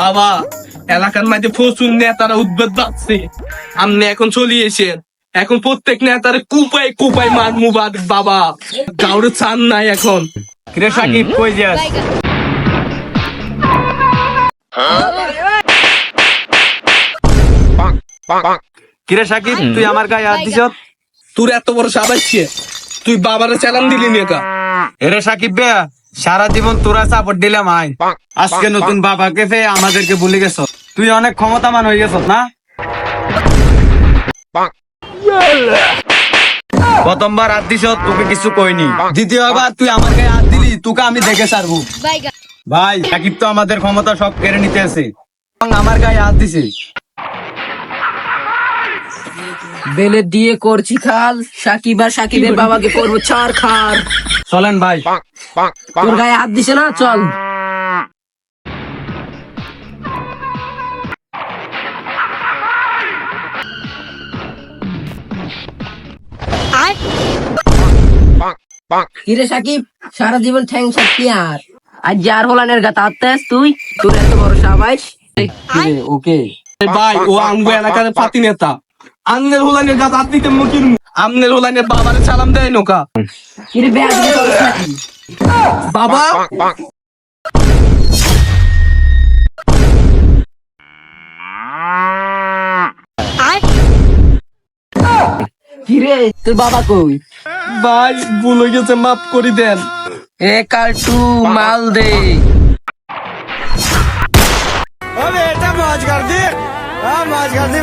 বাবা এলাকার মাঝে প্রচুর নেতারা উদ্বেদ পাচ্ছে আপনি এখন চলিয়েছেন এখন প্রত্যেক নেতার কুপাই কুপাই মার মুবাদ বাবা। কাউরে চান নাই এখন। কিরে সাকিব কই যাস? কিরে সাকিব তুই আমার গায়ে হাত দিছ তোর এত বড় সাবাইছে তুই বাবারে চালান দিলি নি একা এরে সাকিব বে সারা জীবন তোরা সাপোর্ট দিলাম আয়। আজকে নতুন বাবাকে পেয়ে আমাদেরকে ভুলে গেছ। তুই অনেক ক্ষমতামান হয়ে গেছ না? প্রথমবার হাত দিছ তোকে কিছু কইনি। দ্বিতীয়বার তুই আমার গায়ে হাত দিলি তোকে আমি দেখে ছাড়বো। ভাই সাকিব তো আমাদের ক্ষমতা সব কেড়ে নিতে আছে। এবং আমার গায়ে হাত দিছে। বেলে দিয়ে করছি খাল সাকিব আর সাকিবের বাবাকে করব চার খার চলেন ভাই। তোর গায়ে হাত দিছে না? চল। কিরে সাকিব সারা জীবন ঠ্যাং সাক্ষী আর। আজ যার হলানের গাতা আত্মাস তুই? তোর এত বড় সাবাইশ ওকে? ভাই ও আমগো এলাকার পাতি নেতা। আমনের হোলানের গাছ আপনি কেমন আমনের হোলানের বাবারে সালাম দেয় নৌকা। বাবা! কিরে তোর বাবা কই? ভাই ভুল গেছে মাফ করে দেন। এ কার্টু মাল দে। अबे बेटा मौज कर दी हाँ मौज कर दी